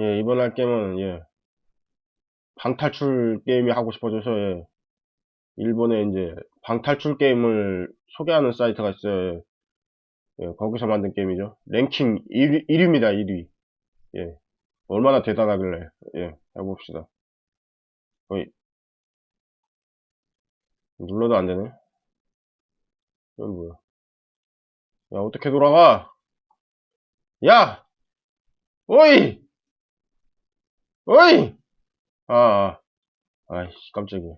예, 이번 할 게임은, 예, 방탈출 게임이 하고 싶어져서, 예, 일본에 이제 방탈출 게임을 소개하는 사이트가 있어요. 예, 거기서 만든 게임이죠. 랭킹 1위, 1위입니다, 1위. 예, 얼마나 대단하길래, 예, 해봅시다. 거의, 눌러도 안 되네. 이건 뭐야. 야, 어떻게 돌아가? 야! 어이! 어이! 아, 아. 아이씨, 깜짝이야.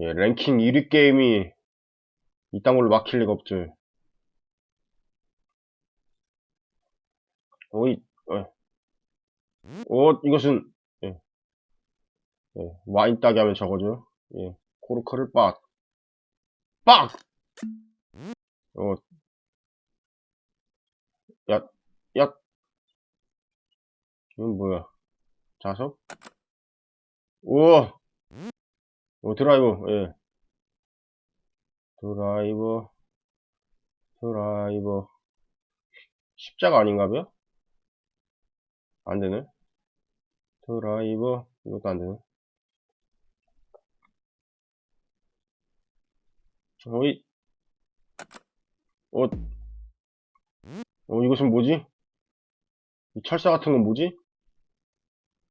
예, 랭킹 1위 게임이 이딴 걸로 막힐 리가 없죠. 어이, 어, 어, 이것은, 예, 예, 와인 따기 하면 저거죠. 예, 코르크를 빡, 빡! 어, 야, 야, 이건 뭐야? 자석? 우와! 오, 드라이버, 예. 드라이버, 드라이버. 십자가 아닌가 봐요? 안 되네. 드라이버, 이것도 안 되네. 어이, 어, 어, 이것은 뭐지? 이 철사 같은 건 뭐지?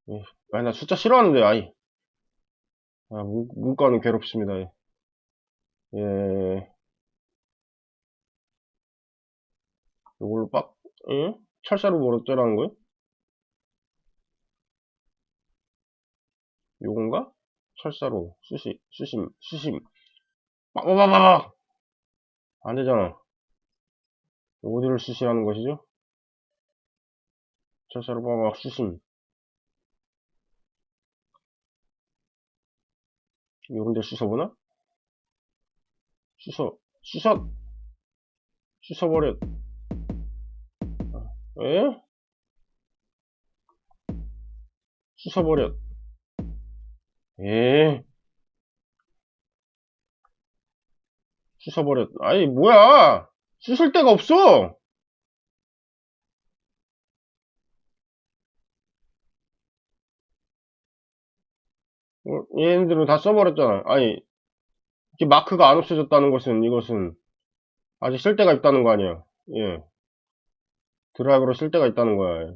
예, 아니, 나 숫자 싫어하는데, 아이. 아, 문, 문과는 괴롭습니다. 예. 예. 이걸로 빡, 예? 철사로 뭘 어쩌라는 거예요? 요건가? 철사로, 수시, 수심, 수심. 빡빡빡빡! 안 되잖아. 어디를 수시하는 것이죠? 철사로 빡빡 수심. 요런데 쑤셔보나? 쑤셔, 쑤셔, 쑤셔버려. 에? 쑤셔버려. 에? 쑤셔버려. 아니, 뭐야! 쑤실 데가 없어! 얘네들은 다 써버렸잖아. 아니, 이게 마크가 안 없어졌다는 것은, 이것은, 아직 쓸 데가 있다는 거 아니야. 예. 드라이브로 쓸 데가 있다는 거야.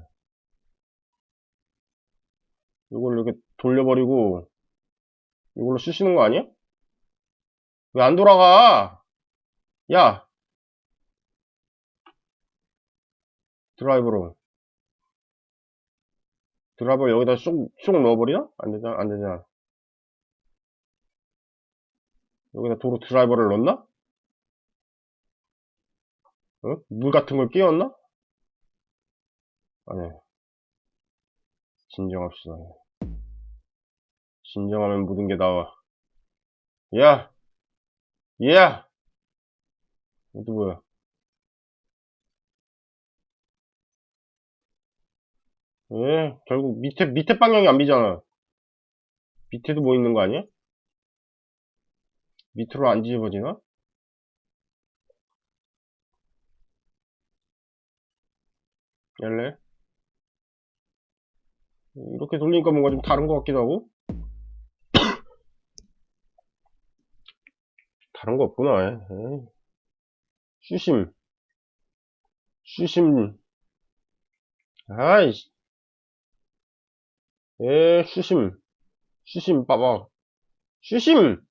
이걸 이렇게 돌려버리고, 이걸로 쓰시는 거 아니야? 왜 안 돌아가? 야! 드라이브로. 드라이버 여기다 쏙, 쏙 넣어버리나? 안 되잖아, 안 되잖아. 여기다 도로 드라이버를 넣나? 어? 물 같은 걸 끼웠나? 아니. 진정합시다. 진정하면 모든 게 나와. 야! 야! 이것도 뭐야? 예, 결국 밑에, 밑에 방향이 안 비잖아. 밑에도 뭐 있는 거 아니야? 밑으로 안 뒤집어지나? 열래? 이렇게 돌리니까 뭔가 좀 다른 것 같기도 하고? 다른 거 없구나. 수심. 수심. 아이씨. 에, 수심. 수심, 봐봐. 수심!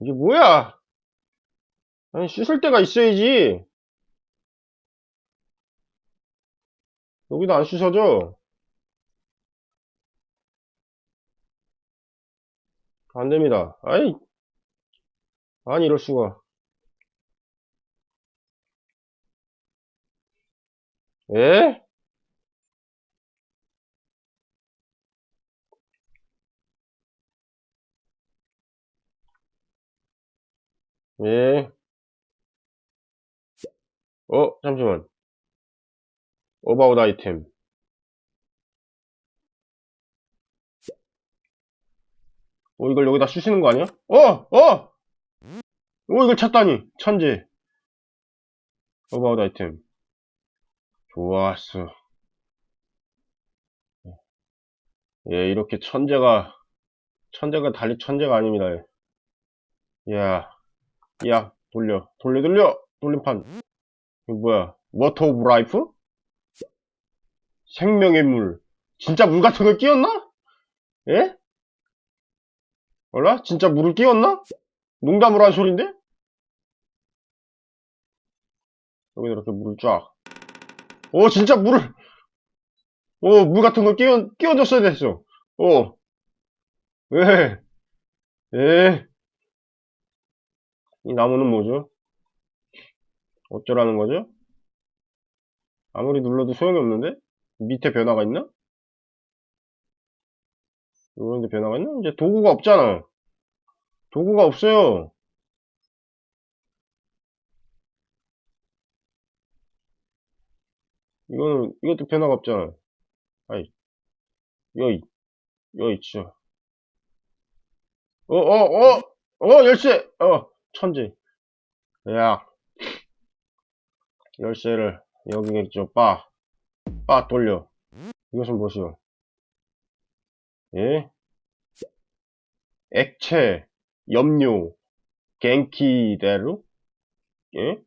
이게 뭐야? 아니, 씻을 데가 있어야지. 여기도 안 씻어져. 안 됩니다. 아이, 아니, 이럴 수가. 에? 예. 어, 잠시만. 어바웃 아이템. 어, 이걸 여기다 쓰시는 거 아니야? 어! 어! 어, 이걸 찾다니. 천재. 어바웃 아이템. 좋았어. 예, 이렇게 천재가, 천재가 달리 천재가 아닙니다. 야, 야, 돌려, 돌려, 돌려! 돌림판. 이거 뭐야? 워터 오브 라이프? 생명의 물. 진짜 물 같은 걸 끼웠나? 예? 몰라? 진짜 물을 끼웠나? 농담으로 한 소린데? 여기다 이렇게 물을 쫙. 오, 진짜 물을, 오, 물 같은 걸 끼워, 끼워줬어야 됐어. 오. 왜? 에? 이 나무는 뭐죠? 어쩌라는 거죠? 아무리 눌러도 소용이 없는데? 밑에 변화가 있나? 이런데 변화가 있나? 이제 도구가 없잖아. 도구가 없어요. 이거는, 이것도 변화가 없잖아. 아이, 여기, 여기, 진짜. 어, 어, 어! 어, 열쇠! 어, 천재. 야, 열쇠를 여기에 있죠. 빠, 빠 돌려. 이것은 무엇이요? 예? 액체, 염료, 겐키데루? 예?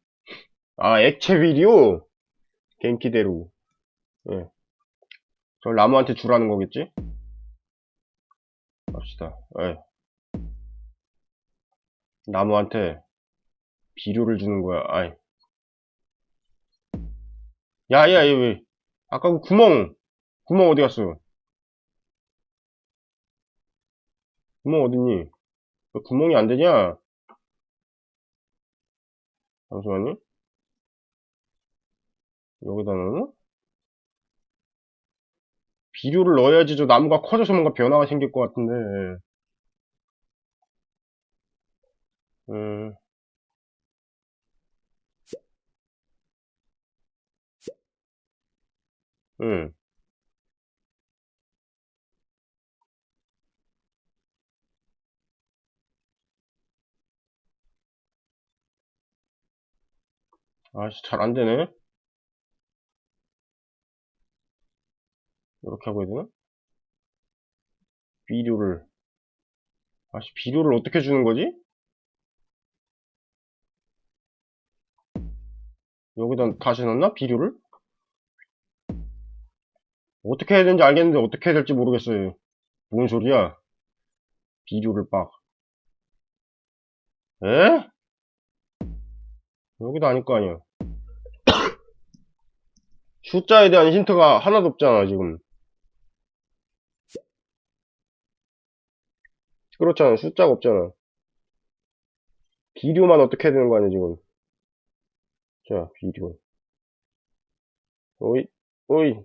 아, 액체 비료? 겐키데루. 예. 저 나무한테 주라는 거겠지? 갑시다. 예. 나무한테 비료를 주는 거야. 아이. 야, 야, 얘 왜? 아까 그 구멍, 구멍 어디 갔어? 구멍 어딨니? 왜 구멍이 안 되냐? 잠시만요. 여기다 넣나? 비료를 넣어야지 저 나무가 커져서 뭔가 변화가 생길 것 같은데. 음. 응. 아씨, 잘 안 되네. 이렇게 하고 해야 되나? 비료를. 아씨, 비료를 어떻게 주는 거지? 여기다 다시 넣나? 비료를? 어떻게 해야 되는지 알겠는데 어떻게 해야 될지 모르겠어요. 뭔 소리야? 비료를 빡. 에? 여기도 아닐 거 아니야. 숫자에 대한 힌트가 하나도 없잖아, 지금. 그렇잖아, 숫자가 없잖아. 비료만 어떻게 해야 되는 거 아니야, 지금. 자, 비료. 오이, 오이.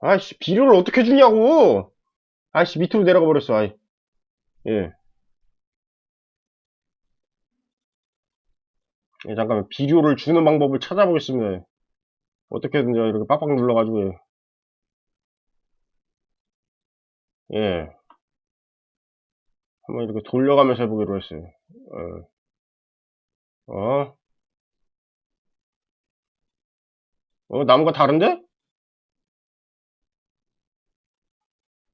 아이씨, 비료를 어떻게 주냐고! 아이씨, 밑으로 내려가 버렸어, 아이. 예. 예, 잠깐만. 비료를 주는 방법을 찾아보겠습니다. 어떻게든 저 이렇게 빡빡 눌러가지고, 예. 예. 한번 이렇게 돌려가면서 해보기로 했어요. 어. 어? 어, 나무가 다른데?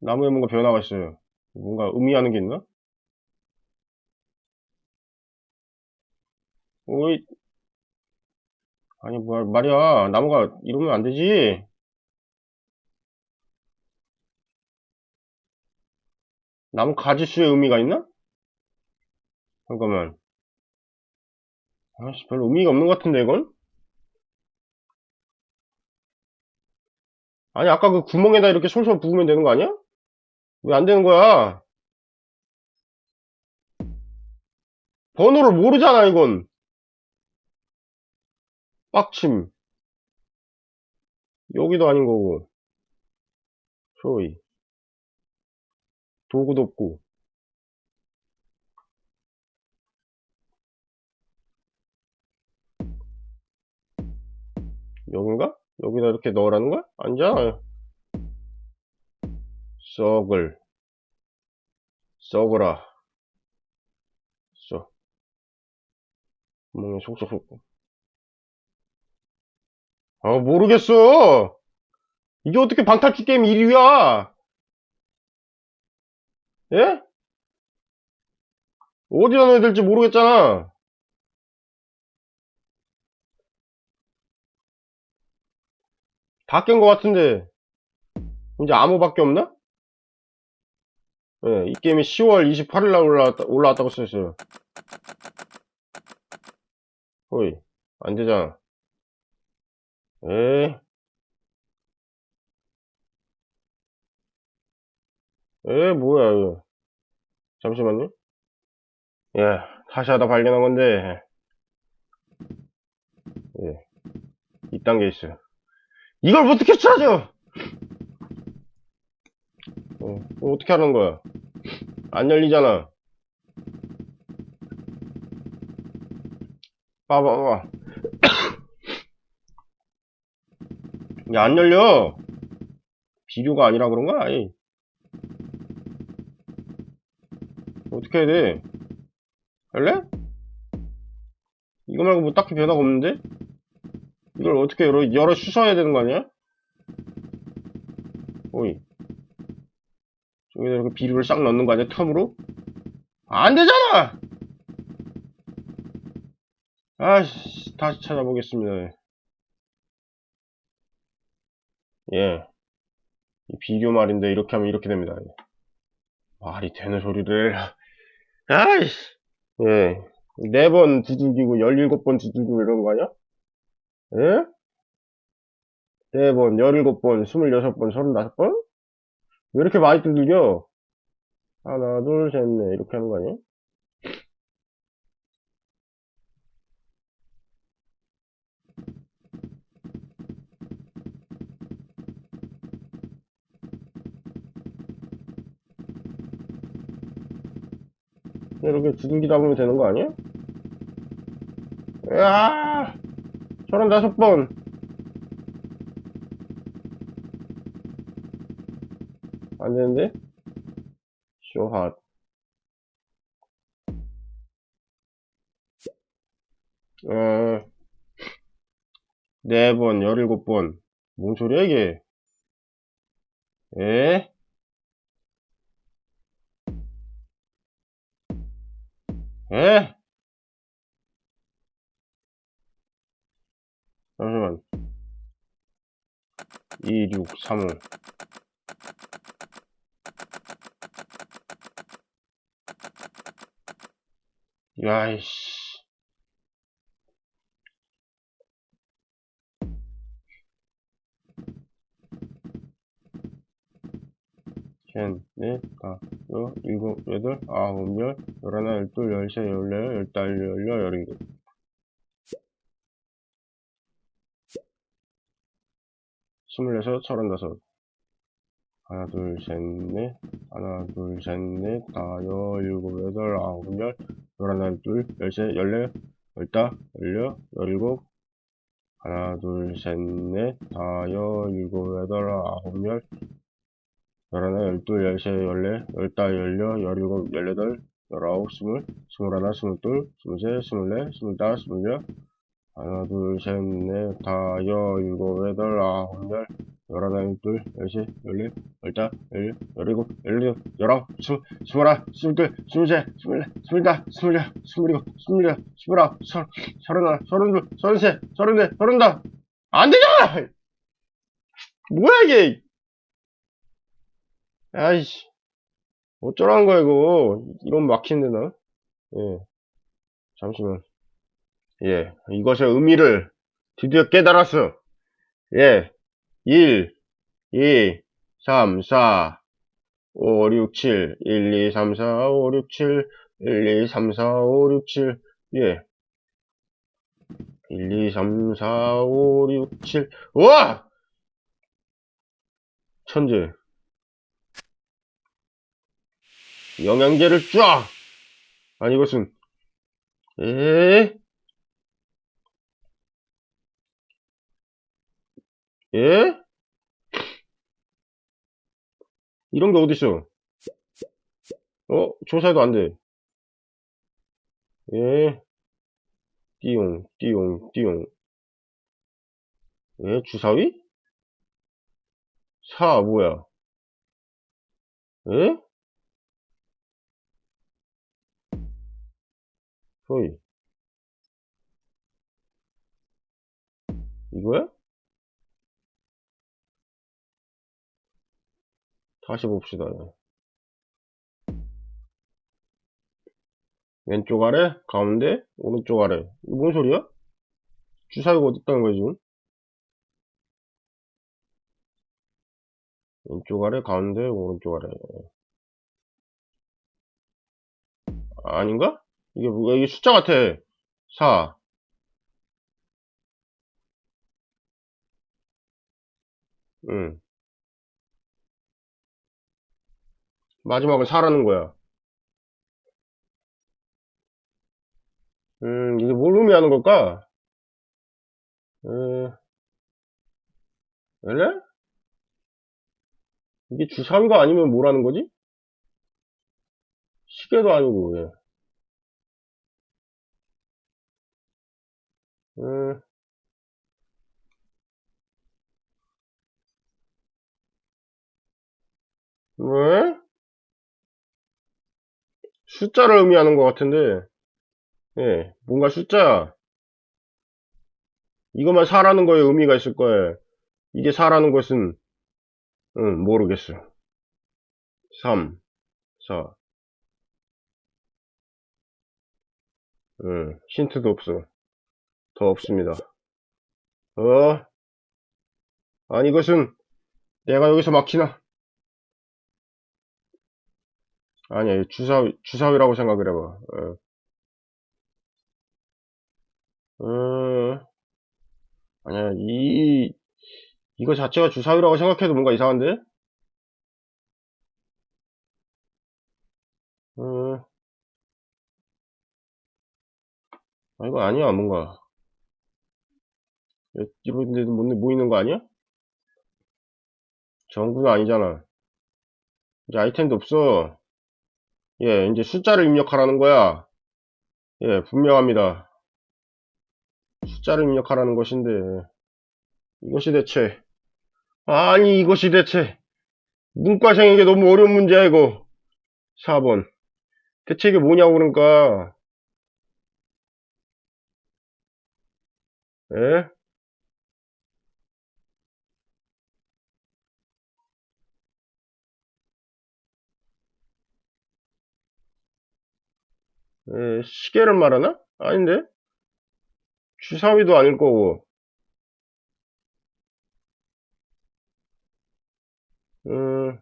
나무에 뭔가 변화가 있어요. 뭔가 의미하는 게 있나? 오이, 아니, 뭐, 말이야. 나무가 이러면 안 되지. 나무 가지수의 의미가 있나? 잠깐만. 아씨, 별로 의미가 없는 것 같은데, 이건? 아니, 아까 그 구멍에다 이렇게 솔솔 부으면 되는 거 아니야? 왜 안 되는 거야? 번호를 모르잖아, 이건. 빡침. 여기도 아닌 거고. 소위. 도구도 없고. 여긴가? 여기다 이렇게 넣으라는 거야? 아니잖아. 썩을. 썩어라. 써. 구멍에 속속속. 아, 모르겠어. 이게 어떻게 방탈출 게임 1위야? 예? 어디다 넣어야 될지 모르겠잖아. 다 깬 것 같은데. 이제 암호밖에 없나? 예, 이 게임이 10월 28일 날 올라왔다, 올라왔다고 써있어요. 호이, 안 되잖아. 에? 에, 뭐야, 이거. 잠시만요. 예, 다시 하다 발견한 건데, 예, 이딴 게 있어요. 이걸 어떻게 찾아! 어, 어떻게 하는 거야? 안 열리잖아. 봐봐봐. 야, 안 열려! 비료가 아니라 그런가? 아니. 어떻게 해야 돼? 할래? 이거 말고 뭐 딱히 변화가 없는데? 이걸 어떻게 열어, 열어 쑤셔야 되는 거 아니야? 오이. 이렇게 비료를 싹 넣는 거 아니야? 텀으로? 안 되잖아! 아씨, 다시 찾아보겠습니다. 예. 이 비료 말인데 이렇게 하면 이렇게 됩니다. 말이 되는 소리를. 아이씨. 예. 네 번 두들기고 열일곱 번 두들기고 이런 거 아니야? 예? 네 번, 열일곱 번, 스물여섯 번, 서른다섯 번? 왜 이렇게 많이 두들겨? 하나, 둘, 셋, 넷. 이렇게 하는 거 아니야? 이렇게 두들기다 보면 되는 거 아니야? 야 서른다섯 번. 안 되는데? 쇼핫. 어, 네 번, 열일곱 번. 뭔 소리야, 이게? 에? 에? 잠시만. 2, 6, 3, 5. 야이씨. 셋, 넷, 다, 여, 일곱, 여덟, 아홉, 열, 열하나, 열둘, 열세, 열네, 열다, 열여, 열일곱. 스물여섯, 서른다섯. 하나, 둘, 셋, 넷. 하나, 둘, 셋, 넷. 다, 여, 일곱, 여덟, 아홉, 열. 열하나, 열둘, 열세, 열네. 열다, 열여, 열일곱. 하나, 둘, 셋, 넷. 다, 여, 일곱, 여덟, 아홉, 열. 열하나, 열둘, 열세, 열네. 열다, 열여, 열일곱, 열여덟. 열아홉, 스물. 스물하나, 스물둘, 스물셋, 스물넷, 스물다, 스물여. 하나, 둘, 셋, 넷, 다, 여, 일곱, 여덟, 아홉, 열. 열하나, 열둘, 열셋, 열넷, 열다, 열여, 열일곱, 열여덟, 열아홉, 스물, 스물하나, 스물둘, 스물셋, 스물넷, 스물다, 스물여, 스물일곱, 스물여, 스물아홉, 서른, 서른하나, 서른둘, 서른셋, 서른넷, 서른다. 안 되잖아! 뭐야, 이게! 아이씨. 어쩌라는 거야, 이거. 이런 막히는데, 나? 예. 잠시만. 예. 이것의 의미를 드디어 깨달았어. 예. 1, 2, 3, 4, 5, 6, 7, 1, 2, 3, 4, 5, 6, 7, 1, 2, 3, 4, 5, 6, 7, 예. 1, 2, 3, 4, 5, 6, 7, 우와! 천재. 영양제를 쫙! 아니, 이것은, 에? 예? 이런 게 어딨어? 어? 조사해도 안 돼. 예? 띠용, 띠용, 띠용. 예? 주사위? 사, 뭐야? 예? 허이. 이거야? 다시 봅시다. 왼쪽 아래, 가운데, 오른쪽 아래. 이거 뭔 소리야? 주사위가 어디 있다는 거야, 지금? 왼쪽 아래, 가운데, 오른쪽 아래. 아닌가? 이게 뭐야? 이게 숫자 같아. 4. 응. 마지막은 4라는 거야. 음, 이게 뭘 의미하는 걸까? 음, 원래? 이게 주사위가 아니면 뭐라는 거지? 시계도 아니고, 예. 음, 왜? 숫자를 의미하는 것 같은데, 예, 뭔가 숫자, 이것만 4라는 거에 의미가 있을 거예요. 이게 4라는 것은, 응, 모르겠어. 3, 4. 응, 힌트도 없어. 더 없습니다. 어? 아니, 이것은 내가 여기서 막히나? 아니야, 주사위, 주사위라고 생각을 해봐. 어. 어, 아니야, 이, 이거 자체가 주사위라고 생각해도 뭔가 이상한데? 어, 아, 이거 아니야, 뭔가. 이런 데도 못 모이는 거 아니야? 전구는 아니잖아. 이제 아이템도 없어. 예, 이제 숫자를 입력하라는 거야. 예, 분명합니다. 숫자를 입력하라는 것인데, 이것이 대체, 아니, 이것이 대체, 문과생에게 너무 어려운 문제야, 이거. 4번. 대체 이게 뭐냐고, 그러니까. 예? 예, 시계를 말하나? 아닌데? 주사위도 아닐 거고. 음,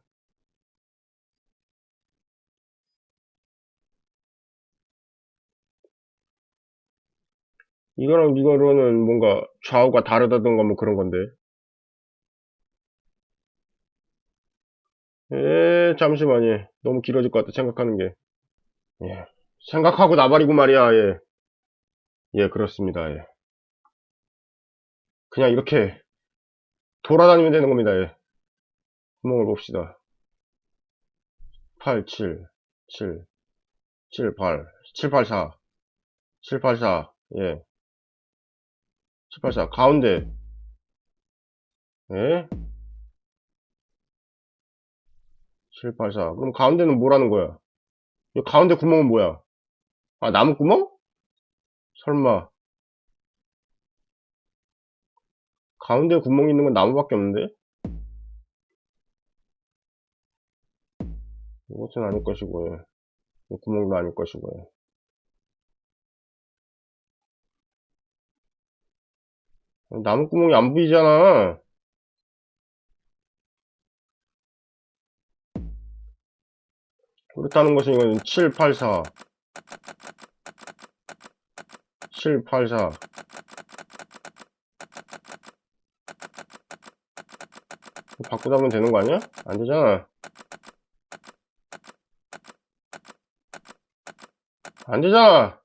이거랑 이거로는 뭔가 좌우가 다르다던가 뭐 그런 건데. 예, 잠시만요. 너무 길어질 것 같아, 생각하는 게. 예. 생각하고 나발이고 말이야, 예. 예, 그렇습니다, 예. 그냥 이렇게 돌아다니면 되는 겁니다, 예. 구멍을 봅시다. 8, 7, 7, 7, 8, 7, 8, 4, 7, 8, 4, 예. 7, 8, 4, 가운데, 예? 7, 8, 4. 그럼 가운데는 뭐라는 거야? 이 가운데 구멍은 뭐야? 아, 나무 구멍? 설마. 가운데 구멍 있는 건 나무밖에 없는데? 이것은 아닐 것이고요. 이 구멍도 아닐 것이고요. 나무 구멍이 안 보이잖아. 그렇다는 것은 이건 7, 8, 4. 7, 8, 4. 바꾸다 보면 되는 거 아니야? 안 되잖아. 안 되잖아.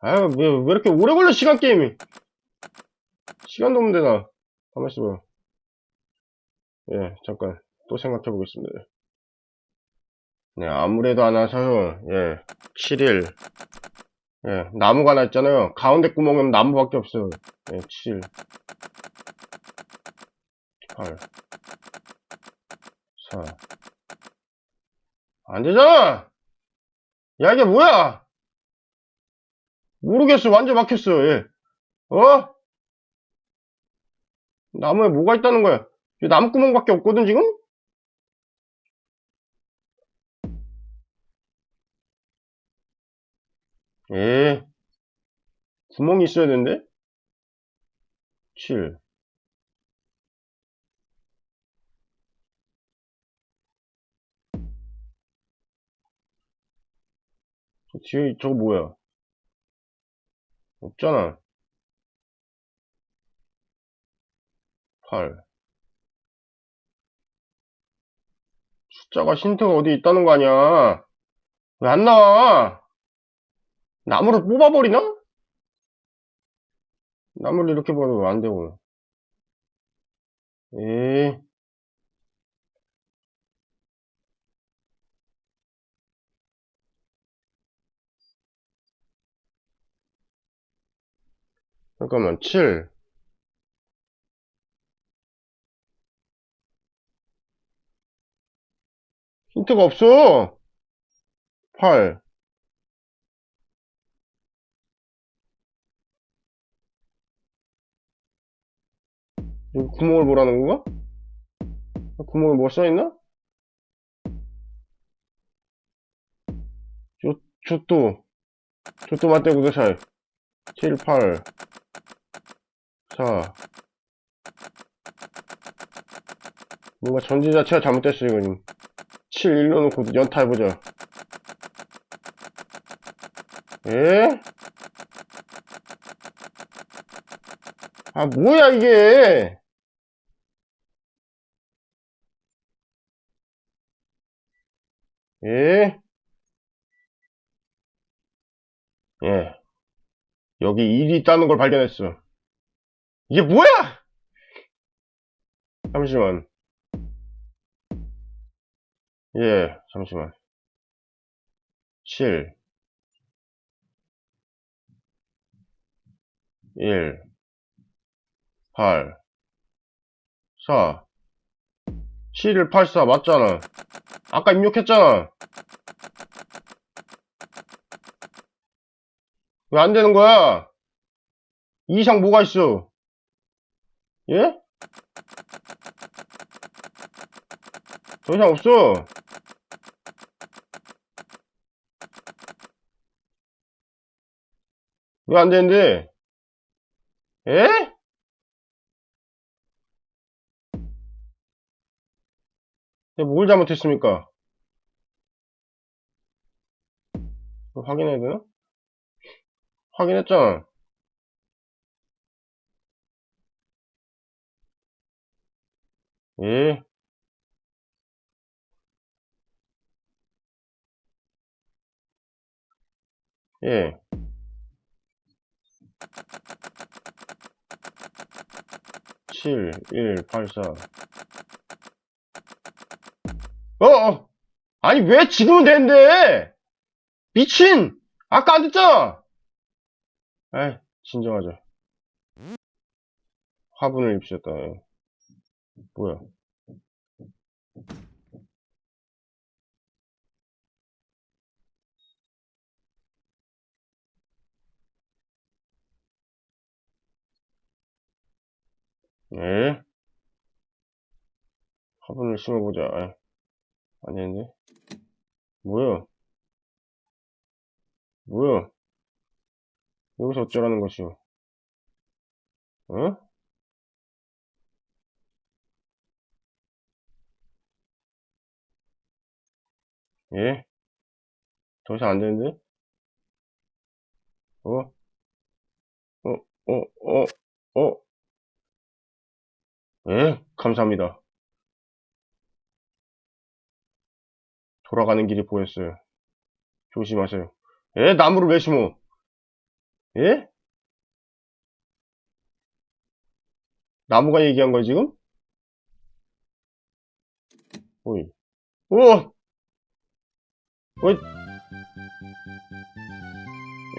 아유, 왜, 왜 이렇게 오래 걸려, 시간 게임이. 시간도 없는데, 나. 가만 있어봐. 예, 잠깐. 또 생각해 보겠습니다. 네, 아무래도 안 와서요. 예, 7일. 예, 나무가 하나 있잖아요. 가운데 구멍은 나무밖에 없어요. 예, 7. 8. 4. 안 되잖아! 야, 이게 뭐야! 모르겠어. 완전 막혔어. 예. 어? 나무에 뭐가 있다는 거야? 이 나무구멍밖에 없거든, 지금? 예. 구멍이 있어야 되는데? 7. 저 뒤에 저거 뭐야? 없잖아. 8. 숫자가 힌트가 어디 있다는 거 아니야? 왜 안 나와? 나무를 뽑아버리나? 나무를 이렇게 버리면 안 되고. 에 잠깐만, 7. 힌트가 없어! 8. 구멍을 보라는 건가? 구멍에 뭐 써있나? 조, 조또. 조또 맞대 구도살. 7, 8, 4. 뭔가 전지 자체가 잘못됐어, 이거. 7, 1로 놓고 연타해보자. 에? 아, 뭐야, 이게! 예? 예. 여기 일이 있다는 걸 발견했어. 이게 뭐야! 잠시만. 예, 잠시만. 7, 1, 8, 4. 7, 8, 4 맞잖아. 아까 입력했잖아. 왜 안 되는 거야? 이 이상 뭐가 있어? 예? 더 이상 없어. 왜 안 되는데? 예? 뭘 잘못했습니까? 확인해야 되나? 확인했잖아. 예. 예. 칠, 일, 팔, 사. 어, 어. 아니, 왜 지금은 되는데? 미친! 아까 안 됐잖아! 에이, 진정하자. 화분을. 예. 뭐야. 예? 화분을 심어보자. 아, 안 되는데? 뭐야? 뭐야? 여기서 어쩌라는 것이오? 어? 예? 더 이상 안 되는데? 어? 어? 어? 어? 어? 예? 감사합니다. 돌아가는 길이 보였어요. 조심하세요. 예? 나무를 왜 심어? 예? 나무가 얘기한 거야, 지금? 오이. 우와! 어이.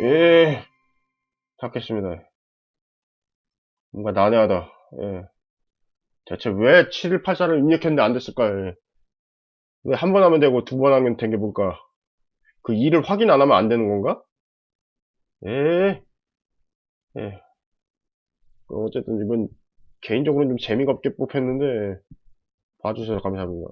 예. 닫겠습니다. 뭔가 난해하다. 예. 대체 왜 7184를 입력했는데 안 됐을까요? 예. 왜 한 번 하면 되고 두 번 하면 된게 뭘까? 그 일을 확인 안 하면 안 되는 건가? 예. 예. 그 어쨌든 이번 개인적으로는 좀 재미가 없게 뽑혔는데 봐주셔서 감사합니다.